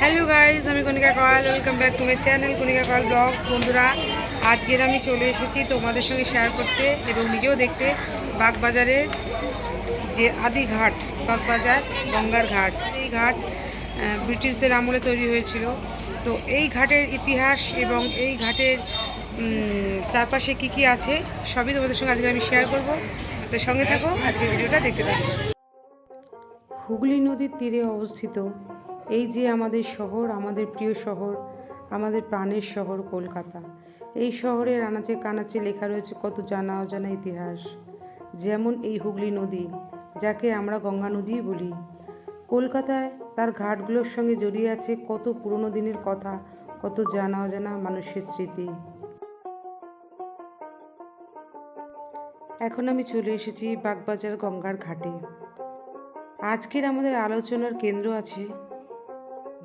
Hello guys আমি Konika Koyal welcome back to my channel Konika Koyal vlogs বন্ধুরা, আজকের আমি চলে এসেছি তোমাদের সঙ্গে শেয়ার করতে এবং নিজেও দেখতে বাগবাজারের যে আদি ঘাট, বাগবাজার, গঙ্গার ঘাট। এই ঘাট ব্রিটিশদের আমলে তৈরি হয়েছিল। তো এই ঘাটের ইতিহাস এবং এই ঘাটের চারপাশে কি কি আছে, সবই তোমাদের সঙ্গে আজকে আমি শেয়ার করব। তো সঙ্গে থাকো, আজকের ভিডিওটা দেখতে থাকো। হুগলি নদীর তীরে অবস্থিত এই যে আমাদের শহর, আমাদের প্রিয় শহর, আমাদের প্রাণের শহর কলকাতা। এই শহরের আনাচে কানাচে লেখা রয়েছে কত জানা অজানা ইতিহাস। যেমন এই হুগলি নদী, যাকে আমরা গঙ্গা নদী বলি। কলকাতায় তার ঘাটগুলোর সঙ্গে জড়িয়ে আছে কত পুরনো দিনের কথা, কত জানা অজানা মানুষের স্মৃতি। এখন আমি চলে এসেছি বাগবাজার গঙ্গার ঘাটে। আজকের আমাদের আলোচনার কেন্দ্র আছে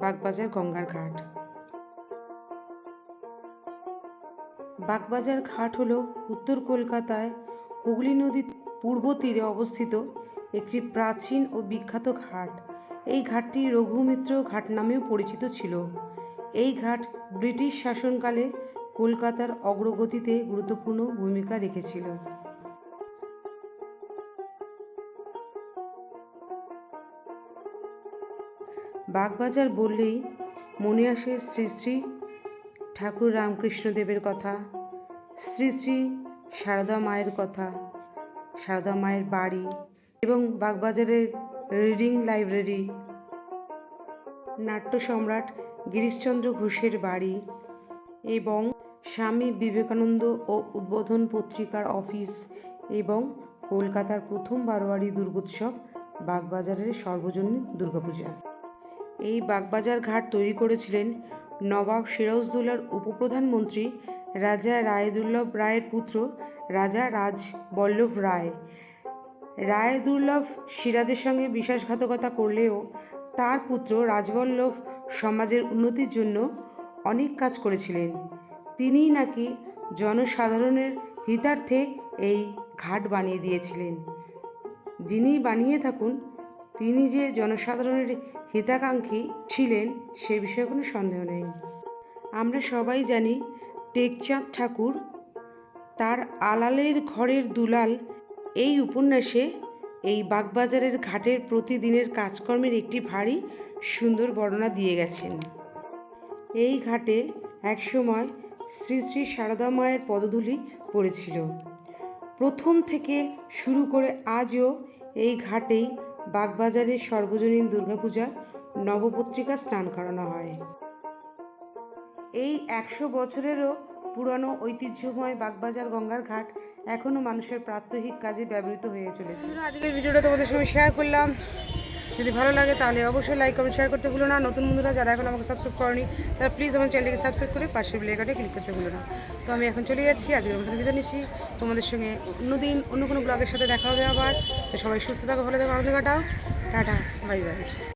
বাগবাজার গঙ্গার ঘাট। বাগবাজার ঘাট হল উত্তর কলকাতায় হুগলি নদীর পূর্ব তীরে অবস্থিত একটি প্রাচীন ও বিখ্যাত ঘাট। এই ঘাটটি রঘুমিত্র ঘাট নামেও পরিচিত ছিল। এই ঘাট ব্রিটিশ শাসনকালে কলকাতার অগ্রগতিতে গুরুত্বপূর্ণ ভূমিকা রেখেছিল। বাগবাজার বললেই মনে আসে শ্রী শ্রী ঠাকুর রামকৃষ্ণদেবের কথা, শ্রী শ্রী সারদা মায়ের কথা, সারদা মায়ের বাড়ি এবং বাগবাজারের রিডিং লাইব্রেরি। নাট্য সম্রাট গিরিশচন্দ্র ঘোষের বাড়ি এবং স্বামী বিবেকানন্দ ও উদ্বোধন পত্রিকার অফিস এবং কলকাতার প্রথম বারোয়ারি দুর্গোৎসব বাগবাজারের সর্বজনীন দুর্গাপূজা। এই বাগবাজার ঘাট তৈরি করেছিলেন নবাব সিরাজদৌলার উপপ্রধানমন্ত্রী রাজা রায়দুর্লভ রায়ের পুত্র রাজা রাজ বল্লভ রায়। রায়দুর্লভ সিরাজের সঙ্গে বিশ্বাসঘাতকতা করলেও তার পুত্র রাজবল্লভ সমাজের উন্নতির জন্য অনেক কাজ করেছিলেন। তিনিই নাকি জনসাধারণের হিতার্থে এই ঘাট বানিয়ে দিয়েছিলেন। যিনি বানিয়ে থাকুন তিনি যে জনসাধারণের হিতাকাঙ্ক্ষী ছিলেন, সে বিষয়ে কোনো সন্দেহ নেই। আমরা সবাই জানি, টেকচাঁদ ঠাকুর তার আলালের ঘরের দুলাল এই উপন্যাসে এই বাগবাজারের ঘাটের প্রতিদিনের কাজকর্মের একটি ভারী সুন্দর বর্ণনা দিয়ে গেছেন। এই ঘাটে একসময় শ্রী শ্রী সারদা মায়ের পদধূলি পড়েছিল। প্রথম থেকে শুরু করে আজও এই ঘাটেই বাগবাজারের সর্বজনীন দুর্গাপূজা, নবপত্রিকা স্নান করানো হয়। এই একশো বছরেরও পুরানো ঐতিহ্যময় বাগবাজার গঙ্গার ঘাট এখনও মানুষের প্রাত্যহিক কাজে ব্যবহৃত হয়ে চলেছে। আজকের ভিডিওটা তোমাদের সঙ্গে শেয়ার করলাম। যদি ভালো লাগে তাহলে অবশ্যই লাইক কমেন্ট শেয়ার করতে ভুলো না। নতুন বন্ধুরা যারা এখন আমাকে সাবস্ক্রাইব করেনি, তারা প্লিজ আমার চ্যানেলটিকে সাবস্ক্রাইব করে পাশের বেলাইকাটে ক্লিক করতে ভুলো না। তো আমি এখন চলে যাচ্ছি, আজকের মতন বিদায় নিচ্ছি। তোমাদের সঙ্গে অন্যদিন অন্য কোনো ব্লগের সাথে দেখা হবে আবার। তো সবাই সুস্থ থাকো, ভালো থাকো আনন্দ কাটাও। Tata bye bye